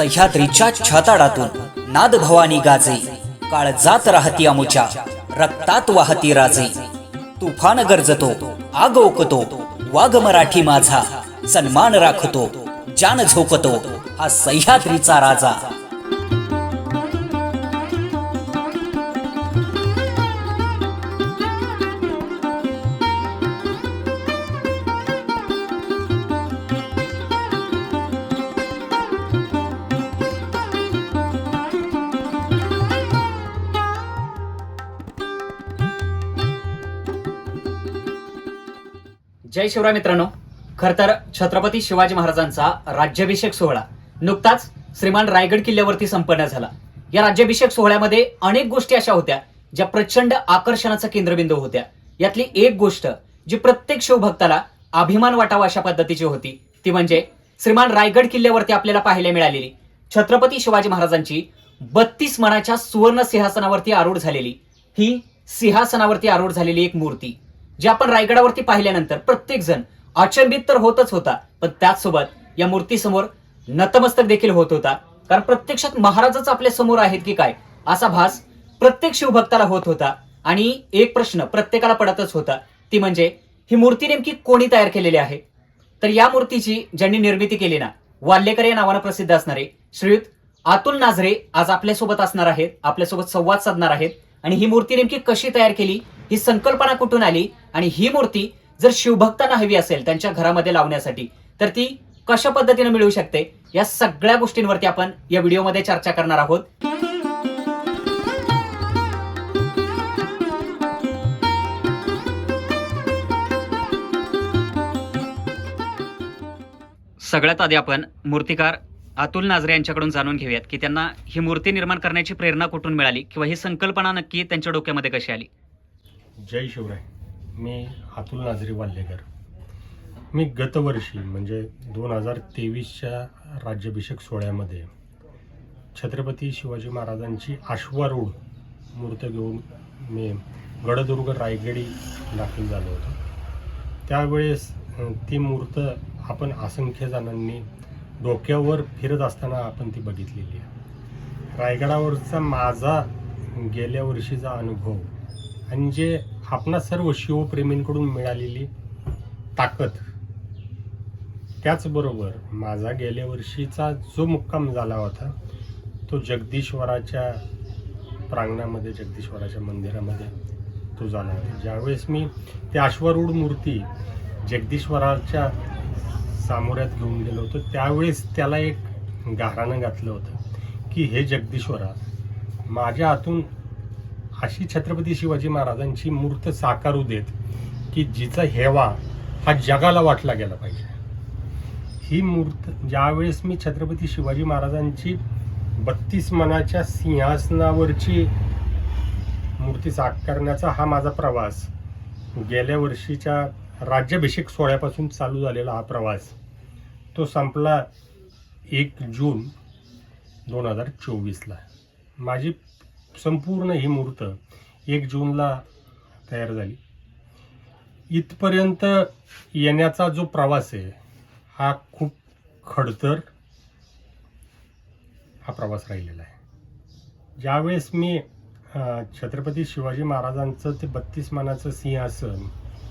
सह्याद्रीच्या छाताडातून नाद भवानी गाजे काळ जात राहती अमुच्या रक्तात वाहती राजे तुफान गरजतो आग ओकतो वाघ मराठी माझा. सन्मान राखतो जान झोकतो हा सह्याद्रीचा राजा. जय शिवराय मित्रांनो. खर तर छत्रपती शिवाजी महाराजांचा राज्याभिषेक सोहळा नुकताच श्रीमान रायगड किल्ल्यावरती संपन्न झाला. या राज्याभिषेक सोहळ्यामध्ये अनेक गोष्टी अशा होत्या ज्या प्रचंड आकर्षणाचा केंद्रबिंदू होत्या. यातली एक गोष्ट जी प्रत्येक शिवभक्ताला अभिमान वाटावा अशा पद्धतीची होती ती म्हणजे श्रीमान रायगड किल्ल्यावरती आपल्याला पाहायला मिळालेली छत्रपती शिवाजी महाराजांची बत्तीस मनाच्या सुवर्ण सिंहासनावरती आरूढ झालेली ही सिंहासनावरती आरूढ झालेली एक मूर्ती. जे आपण रायगडावरती पाहिल्यानंतर प्रत्येक जण अचंबित तर होतच होता पण त्याचसोबत या मूर्तीसमोर नतमस्तक देखील होत होता. कारण प्रत्यक्षात महाराजच आपल्यासमोर आहेत की काय असा भास प्रत्येक शिवभक्ताला होत होता. आणि एक प्रश्न प्रत्येकाला पडतच होता ती म्हणजे ही मूर्ती नेमकी कोणी तयार केलेली आहे? तर या मूर्तीची ज्यांनी निर्मिती केली ना वाल्लेकर या नावानं प्रसिद्ध असणारे श्रीयुत अतुल नाझरे आज आपल्यासोबत असणार आहेत आपल्यासोबत संवाद साधणार आहेत. आणि ही मूर्ती नेमकी कशी तयार केली ही संकल्पना कुठून आली आणि ही मूर्ती जर शिवभक्तांना हवी असेल त्यांच्या घरामध्ये लावण्यासाठी तर ती कशा पद्धतीने मिळू शकते? या सगळ्या गोष्टींवरती आपण या व्हिडिओमध्ये चर्चा करणार आहोत. सगळ्यात आधी आपण मूर्तिकार अतुल नाझरे यांच्याकडून जाणून घेऊयात की त्यांना ही मूर्ती निर्माण करण्याची प्रेरणा कुठून मिळाली किंवा ही संकल्पना नक्की त्यांच्या डोक्यामध्ये कशी आली? जय शिवराय. मी अतुल नाझरी वाल्लेकर मी गतवर्षी म्हणजे दोन हजार तेवीसच्या राज्याभिषेक सोहळ्यामध्ये छत्रपती शिवाजी महाराजांची अश्वारूढ मूर्त घेऊन मी गडदुर्ग रायगडी दाखल झालो होतो. त्यावेळेस ती मूर्त आपण असंख्य जणांनी डोक्यावर फिरत असताना आपण ती बघितलेली आहे. रायगडावरचा माझा गेल्या वर्षीचा अनुभव आणि जे आपणा सर्व शिवप्रेमींकडून मिळालेली ताकद त्याचबरोबर माझा गेल्या वर्षीचा जो मुक्काम झाला होता तो जगदीश्वराच्या प्रांगणामध्ये जगदीश्वराच्या मंदिरामध्ये तो झाला होता. ज्यावेळेस मी ते अश्वारूढ मूर्ती जगदीश्वराच्या सामोऱ्यात घेऊन गेलो होतो त्यावेळेस त्याला एक गाराणं घातलं होतं की हे जगदीश्वरा माझ्या हातून अशी छत्रपती शिवाजी महाराजांची मूर्त साकारू देत की जिचा हेवा हा जगाला वाटला गेला पाहिजे. ही मूर्त ज्यावेळेस मी छत्रपती शिवाजी महाराजांची बत्तीस मनाच्या सिंहासनावरची मूर्ती साकारण्याचा हा माझा प्रवास गेल्या वर्षीच्या राज्याभिषेक सोहळ्यापासून चालू झालेला हा प्रवास तो संपला एक जून दोन हजार चोवीसला. माझी संपूर्ण ही मूर्त एक जूनला तयार झाली. इथपर्यंत येण्याचा जो प्रवास आहे हा खूप खडतर हा प्रवास राहिलेला आहे. ज्यावेळेस मी छत्रपती शिवाजी महाराजांचं ते बत्तीस मानाचं सिंहासन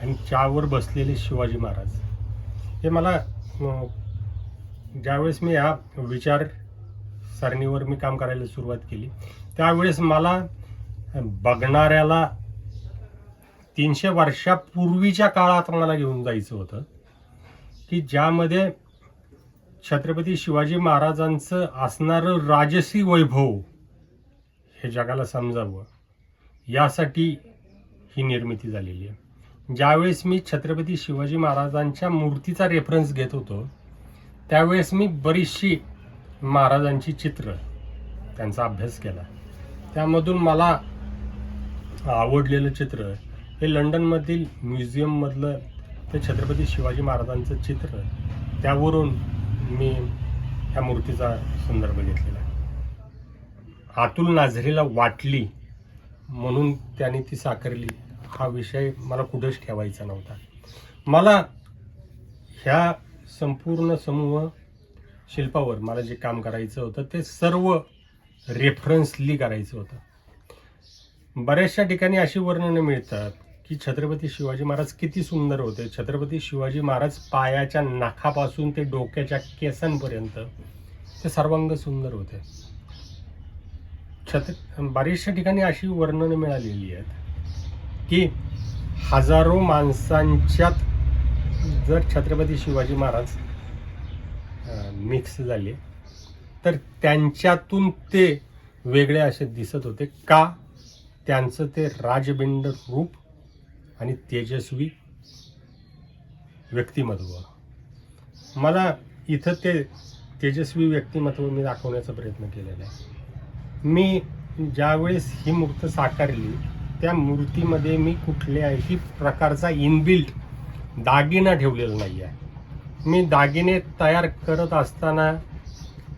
आणि चावर बसलेले शिवाजी महाराज हे मला ज्यावेळेस मी ह्या विचार सरणीवर मी काम करायला सुरुवात केली त्यावेळेस मला बघणाऱ्याला तीनशे वर्षापूर्वीच्या काळात मला घेऊन जायचं होतं की ज्यामध्ये छत्रपती शिवाजी महाराजांचं असणारं राजसी वैभव हे जगाला समजावं यासाठी ही निर्मिती झालेली आहे. ज्यावेळेस मी छत्रपती शिवाजी महाराजांच्या मूर्तीचा रेफरन्स घेत होतो त्यावेळेस मी बरीचशी महाराजांची चित्र त्यांचा अभ्यास केला. त्यामधून मला आवडलेलं चित्र हे लंडनमधील म्युझियममधलं ते छत्रपती शिवाजी महाराजांचं चित्र. त्यावरून मी ह्या मूर्तीचा संदर्भ घेतलेला आतुल अतुल नाझरीला वाटली म्हणून त्याने ती साकारली. हा विषय मला कुठेच ठेवायचा नव्हता. मला ह्या संपूर्ण समूह शिल्पावर मला जे काम करायचं होतं ते सर्व रेफरन्सली करायचं होतं. बऱ्याचशा ठिकाणी अशी वर्णनं मिळतात की छत्रपती शिवाजी महाराज किती सुंदर होते. छत्रपती शिवाजी महाराज पायाच्या नाखापासून ते डोक्याच्या केसांपर्यंत ते सर्वांग सुंदर होते. छत्र बऱ्याचशा ठिकाणी अशी वर्णनं मिळालेली आहेत की हजारो माणसांच्यात जर छत्रपती शिवाजी महाराज मिक्स झाले तर त्यांच्यातून ते वेगळे असे दिसत होते. का? त्यांचं ते राजबिंड रूप आणि तेजस्वी व्यक्तिमत्व. मला इथं ते तेजस्वी व्यक्तिमत्व मी दाखवण्याचा प्रयत्न केलेला आहे. मी ज्यावेळेस ही मूर्त साकारली त्या मूर्तीमध्ये मी कुठल्याही प्रकारचा इनबिल्ट दागिना ठेवलेला नाही आहे मी दागिने तयार करत असताना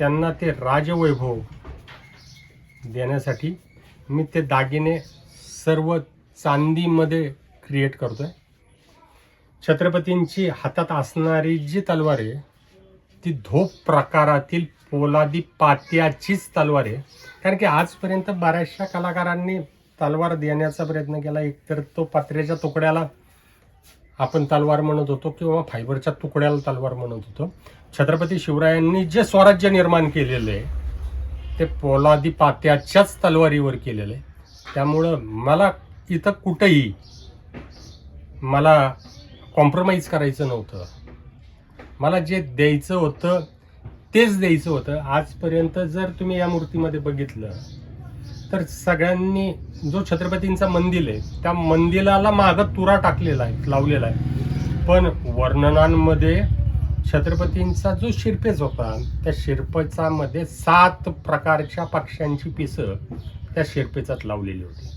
त्यांना ते राजवैभव देण्यासाठी मी ते दागिने सर्व चांदीमध्ये क्रिएट करतो आहे छत्रपतींची हातात असणारी जी तलवार आहे ती धोप प्रकारातील पोलादी पात्याचीच तलवार आहे. कारण की आजपर्यंत बऱ्याचशा कलाकारांनी तलवार देण्याचा प्रयत्न केला. एकतर तो पात्र्याच्या तुकड्याला आपण तलवार म्हणत होतो किंवा फायबरच्या तुकड्याला तलवार म्हणत होतो. छत्रपती शिवरायांनी जे स्वराज्य निर्माण केलेलं आहे ते पोलादी पात्याच्याच तलवारीवर केलेलं आहे. त्यामुळं मला इथं कुठंही मला कॉम्प्रोमाइज करायचं नव्हतं. मला जे द्यायचं होतं तेच द्यायचं होतं. आजपर्यंत जर तुम्ही या मूर्तीमध्ये बघितलं तर सगळ्यांनी जो छत्रपतींचा मंदिर आहे त्या मंदिराला मागं तुरा टाकलेला आहे लावलेला आहे. पण वर्णनांमध्ये छत्रपतींचा जो शिरपेच होता त्या शिरपेचामध्ये सात प्रकारच्या पक्ष्यांची पिसं त्या शिरपेचात लावलेली होती.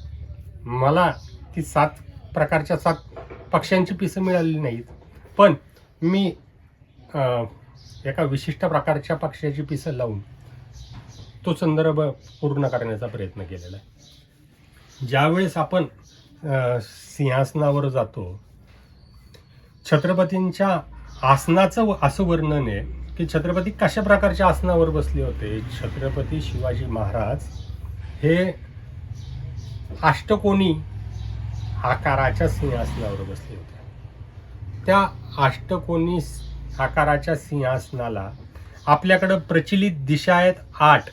मला ती सात प्रकारच्या सात पक्ष्यांची पिसं मिळाली नाहीत पण मी एका विशिष्ट प्रकारच्या पक्ष्याची पिसं लावून तो संदर्भ पूर्ण करण्याचा प्रयत्न केलेला आहे. ज्यावेळेस आपण सिंहासनावर जातो छत्रपतींच्या आसनाचं असं वर्णन आहे की छत्रपती कशा प्रकारच्या आसनावर बसले होते? छत्रपती शिवाजी महाराज हे अष्टकोनी आकाराच्या सिंहासनावर बसले होते. त्या अष्टकोनी आकाराच्या सिंहासनाला आपल्याकडं प्रचलित दिशा आहेत आठ.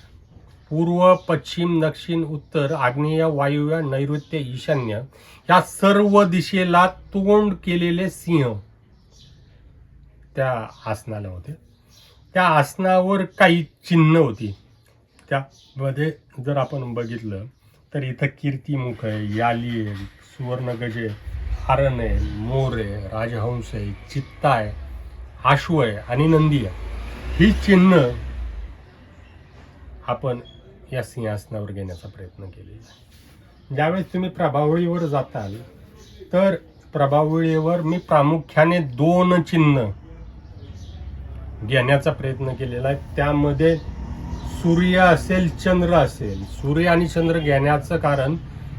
पूर्व पश्चिम दक्षिण उत्तर आग्नेय वायुव्य नैऋत्य ईशान्य या सर्व दिशेला तोंड केलेले सिंह. त्या आसनाला होते. त्या आसनावर काही चिन्ह होती. त्यामध्ये जर आपण बघितलं तर इथं कीर्तिमुख आहे याली आहे सुवर्णगज आहे हरण आहे मोर आहे राजहंस आहे चित्ता आहे आशू आहे आणि नंदी आहे. ही चिन्ह आपण या सिंहासनावर घेण्याचा प्रयत्न केलेला ज्यावेळेस तुम्ही प्रभावळीवर जाताल तर प्रभावळीवर मी प्रामुख्याने दोन चिन्ह घेण्याचा प्रयत्न केलेला आहे. त्यामध्ये सूर्य असेल चंद्र असेल. सूर्य आणि चंद्र घेण्याचं कारण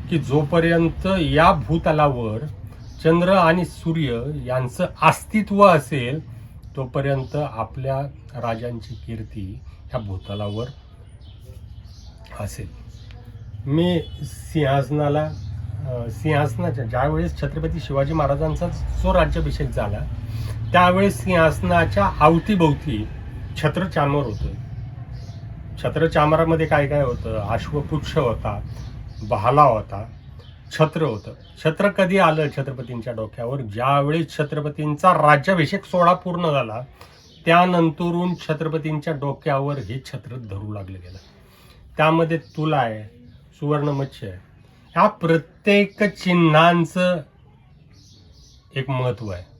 की जोपर्यंत या भूतलावर चंद्र आणि सूर्य यांचं अस्तित्व असेल तोपर्यंत आपल्या राजांची कीर्ती ह्या भूतलावर असेल. मी सिंहासनाला सिंहासनाच्या ज्यावेळेस छत्रपती शिवाजी महाराजांचा जो राज्याभिषेक झाला त्यावेळेस सिंहासनाच्या अवतीभोवती छत्रचामर होतं. छत्रचामरामध्ये काय काय होतं? अश्वपुच्छ होता बहाला होता छत्र होतं. छत्र कधी आलं छत्रपतींच्या डोक्यावर? ज्यावेळेस छत्रपतींचा राज्याभिषेक सोहळा पूर्ण झाला त्यानंतरून छत्रपतींच्या डोक्यावर हे छत्र धरू लागलं गेलं. त्यामध्ये तुला आहे सुवर्णमच्छ आहे. ह्या प्रत्येक चिन्हांचं एक महत्त्व आहे.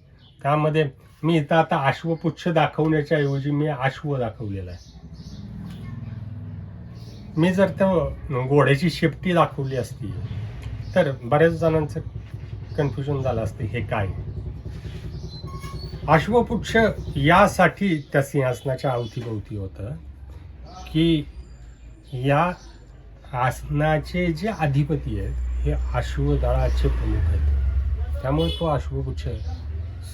त्यामध्ये मी इथं आता अश्वपुच्छ दाखवण्याच्या ऐवजी मी अश्व दाखवलेला आहे. मी जर त्या घोड्याची शेपटी दाखवली असती तर बऱ्याच जणांचं कन्फ्युजन झालं असतं हे काय? अश्वपुच्छ यासाठी त्या सिंहासनाच्या अवतीभोवती होतं की या आसनाचे जे अधिपती आहेत हे अश्वदळाचे प्रमुख आहेत. त्यामुळे तो अश्वपुच्छ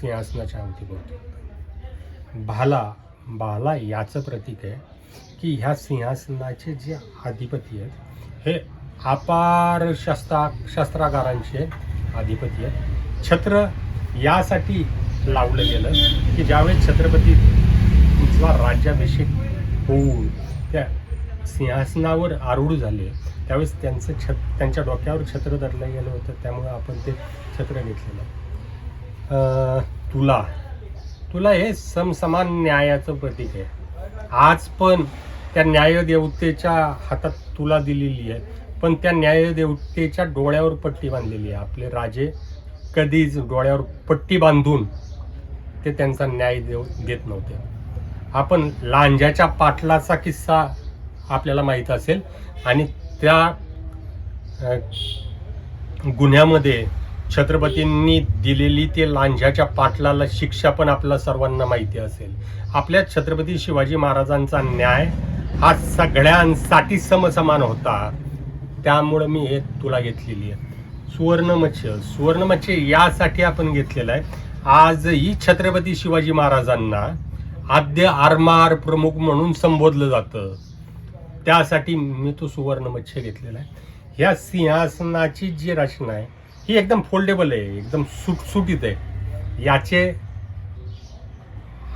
सिंहासनाच्या अवतीभोवती भाला भाला याचं प्रतीक आहे की ह्या सिंहासनाचे जे अधिपती आहेत हे अपार शस्त्रा शस्त्रागारांचे अधिपती आहेत. छत्र यासाठी लावलं गेलं की ज्यावेळेस छत्रपतीचा राज्याभिषेक होऊन त्या सिंहासनावर आरूढ झाले त्यावेळेस त्यांचं छत त्यांच्या डोक्यावर छत्र धरलं गेलं होतं त्यामुळं आपण ते छत्र घेतलेलं तुला. तुला हे समसमान न्यायाचं प्रतीक आहे. आज पण त्या न्यायदेवतेच्या हातात तुला दिलेली आहे. पण त्या न्यायदेवतेच्या डोळ्यावर पट्टी बांधलेली आहे. आपले राजे कधीच डोळ्यावर पट्टी बांधून ते त्यांचा न्याय देऊ देत नव्हते. आपण लांजाच्या पाटलाचा किस्सा आपल्याला माहीत असेल आणि त्या गुन्ह्यामध्ये छत्रपतींनी दिलेली ते लांझ्याच्या पाटलाला शिक्षा पण आपल्या सर्वांना माहिती असेल. आपल्या छत्रपती शिवाजी महाराजांचा न्याय हा सगळ्यांसाठी समसमान होता. त्यामुळं मी हे तुला घेतलेली आहे. सुवर्णमच्छ सुवर्णमच्छ यासाठी आपण घेतलेलं आहे. आजही छत्रपती शिवाजी महाराजांना आद्य आरमार प्रमुख म्हणून संबोधलं जातं. त्यासाठी मी तो सुवर्ण घेतलेला आहे. ह्या सिंहासनाची जी रचना आहे ही एकदम फोल्डेबल आहे एकदम सुटसुटीत आहे. याचे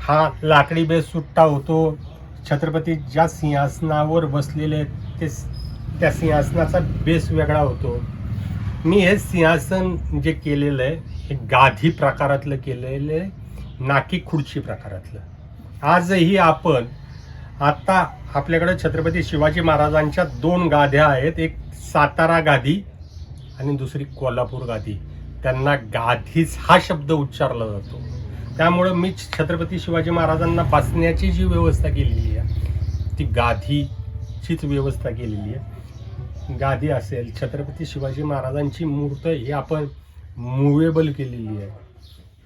हा लाकडी बेस सुट्टा होतो. छत्रपती ज्या सिंहासनावर बसलेले आहेत ते त्या सिंहासनाचा बेस वेगळा होतो. मी हे सिंहासन जे केलेलं आहे हे गाधी प्रकारातलं केलेलं आहे नाकी खुर्ची प्रकारातलं. आजही आपण आत्ता आपल्याकडे छत्रपती शिवाजी महाराजांच्या दोन गाद्या आहेत. एक सातारा गादी आणि दुसरी कोल्हापूर गादी. त्यांना गाधीच हा शब्द उच्चारला जातो. त्यामुळं मी छत्रपती शिवाजी महाराजांना बसण्याची जी व्यवस्था केलेली आहे ती गाधीचीच व्यवस्था केलेली आहे. गादी असेल छत्रपती शिवाजी महाराजांची मूर्त ही आपण मुवेबल केलेली आहे.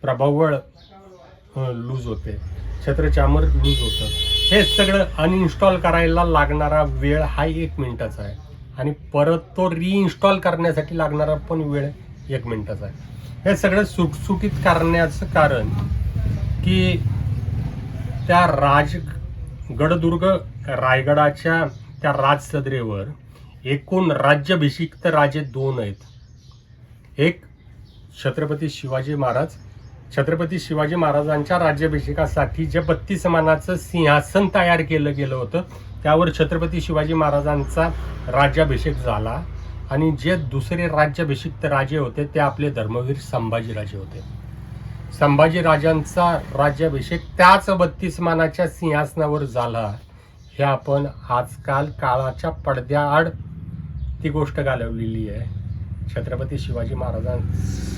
प्रभावळ लूज होते. छत्रचामर लूज होतं. हे सगळं अनइन्स्टॉल करायला लागणारा वेळ हा एक मिनिटाचा आहे. आणि परत तो रिइन्स्टॉल करण्यासाठी लागणारा पण वेळ एक मिनटाचा आहे. हे सगळं सुटसुटीत करण्याचं कारण की त्या राज गडदुर्ग रायगडाच्या त्या राजसदरेवर एकूण राज्याभिषिक्त राजे दोन आहेत. एक छत्रपती शिवाजी महाराज छत्रपती शिवाजी महाराजांच्या राज्याभिषेकासाठी जे बत्तीस मानाचं सिंहासन तयार केलं गेलं होतं त्यावर छत्रपती शिवाजी महाराजांचा राज्याभिषेक झाला. आणि जे दुसरे राज्याभिषिक्त राजे होते ते आपले धर्मवीर संभाजीराजे होते. संभाजीराजांचा राज्याभिषेक त्याच बत्तीस मानाच्या सिंहासनावर झाला. हे आपण आजकाल काळाच्या पडद्याआड ती गोष्ट घालवलेली आहे. छत्रपती शिवाजी महाराजां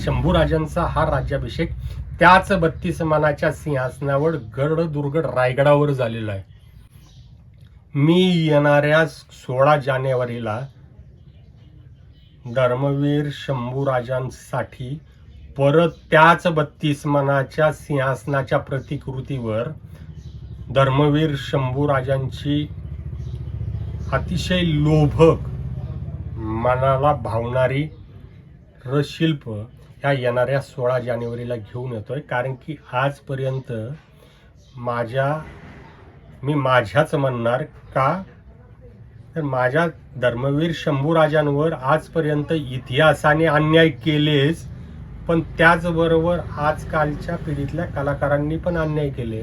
शंभूराजांचा हा राज्याभिषेक त्याच बत्तीस मानाच्या सिंहासनावर गडदुर्गड रायगडावर झालेला आहे. मी येणाऱ्या सोळा जानेवारीला धर्मवीर शंभूराजांसाठी परत त्याच बत्तीस मनाच्या सिंहासनाच्या प्रतिकृतीवर धर्मवीर शंभूराजांची अतिशय लोभक मनाला भावणारी रशिल्प ह्या येणाऱ्या सोळा जानेवारीला घेऊन येतो आहे कारण की आजपर्यंत माझ्या मी माझ्याच म्हणणार का? तर माझ्या धर्मवीर शंभूराजांवर आजपर्यंत इतिहासाने अन्याय केलेच पण त्याचबरोबर आजकालच्या पिढीतल्या कलाकारांनी पण अन्याय केले.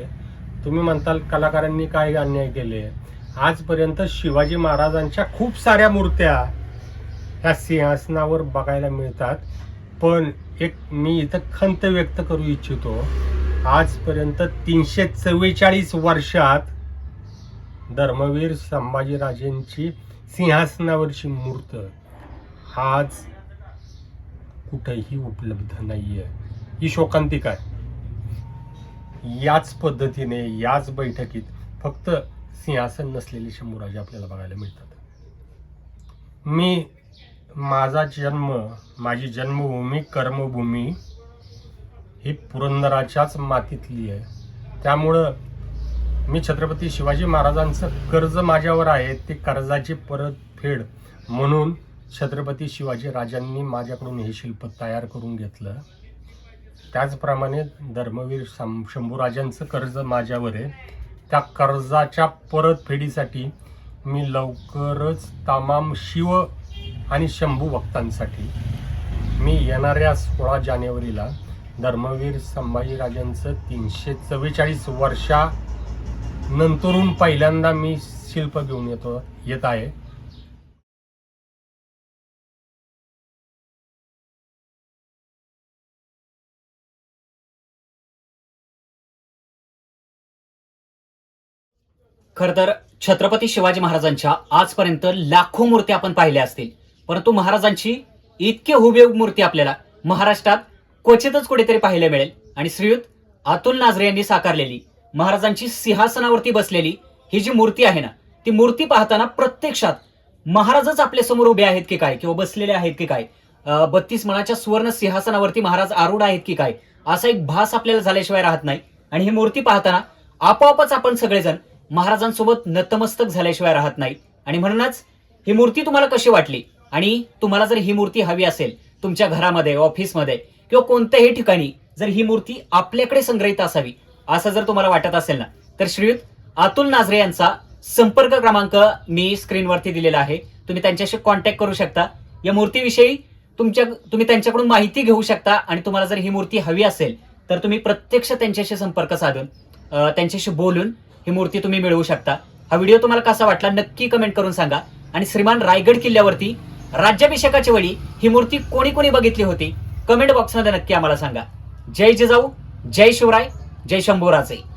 तुम्ही म्हणताल कलाकारांनी काय अन्याय केले? आजपर्यंत शिवाजी महाराजांच्या खूप साऱ्या मूर्त्या ह्या सिंहासनावर बघायला मिळतात. पण एक मी इथं खंत व्यक्त करू इच्छितो आजपर्यंत तीनशे चव्वेचाळीस वर्षात धर्मवीर संभाजीराजेंची सिंहासनावरची मूर्त आज कुठेही उपलब्ध नाही आहे ही शोकांतिक आहे. याच पद्धतीने याच बैठकीत फक्त सिंहासन नसलेले शंभूराजे आपल्याला बघायला मिळतात. मी माझा जन्म माझी जन्मभूमी कर्मभूमी ही पुरंदराच्याच मातीतली आहे. त्यामुळं मी छत्रपती शिवाजी महाराजांचं कर्ज माझ्यावर आहे ते कर्जाची परतफेड म्हणून छत्रपती शिवाजी राजांनी माझ्याकडून हे शिल्प तयार करून घेतलं. त्याचप्रमाणे धर्मवीर शं शंभूराजांचं कर्ज माझ्यावर आहे. त्या कर्जाच्या परतफेडीसाठी मी लवकरच तमाम शिव आणि शंभू भक्तांसाठी मी येणाऱ्या सोळा जानेवारीला धर्मवीर संभाजीराजांचं तीनशे चव्वेचाळीस वर्षा नंतरून पहिल्यांदा मी शिल्प घेऊन येतो येत आहे. खर तर छत्रपती शिवाजी महाराजांच्या आजपर्यंत लाखो मूर्त्या आपण पाहिल्या असतील. परंतु महाराजांची इतकी हुबेहूब मूर्ती आपल्याला महाराष्ट्रात क्वचितच कुठेतरी पाहायला मिळेल. आणि श्रीयुत अतुल नाझरे यांनी साकारलेली महाराजांची सिंहासनावरती बसलेली ही जी मूर्ती आहे ना ती मूर्ती पाहताना प्रत्यक्षात महाराजच आपल्यासमोर उभे आहेत की काय किंवा बसलेले आहेत की काय? बत्तीस मनाच्या सुवर्ण सिंहासनावरती महाराज आरूढ आहेत की काय? असा एक भास आपल्याला झाल्याशिवाय राहत नाही. आणि ही मूर्ती पाहताना आपोआपच आपण सगळेजण महाराजांसोबत नतमस्तक झाल्याशिवाय राहत नाही. आणि म्हणूनच ही मूर्ती तुम्हाला कशी वाटली? आणि तुम्हाला जर ही मूर्ती हवी असेल तुमच्या घरामध्ये ऑफिसमध्ये किंवा कोणत्याही ठिकाणी जर ही मूर्ती आपल्याकडे संग्रहित असावी असं जर तुम्हाला वाटत असेल ना तर श्रीयुत अतुल नाझरे यांचा संपर्क क्रमांक मी स्क्रीनवरती दिलेला आहे. तुम्ही त्यांच्याशी कॉन्टॅक्ट करू शकता. या मूर्तीविषयी तुमच्या तुम्ही त्यांच्याकडून माहिती घेऊ शकता आणि तुम्हाला जर ही मूर्ती हवी असेल तर तुम्ही प्रत्यक्ष त्यांच्याशी संपर्क साधून त्यांच्याशी बोलून ही मूर्ती तुम्ही मिळवू शकता. हा व्हिडिओ तुम्हाला कसा वाटला नक्की कमेंट करून सांगा. आणि श्रीमान रायगड किल्ल्यावरती राज्याभिषेकाच्या वेळी ही मूर्ती कोणी कोणी बघितली होती? कमेंट बॉक्समध्ये नक्की आम्हाला सांगा. जय जिजाऊ जय शिवराय जय शंभूराजे.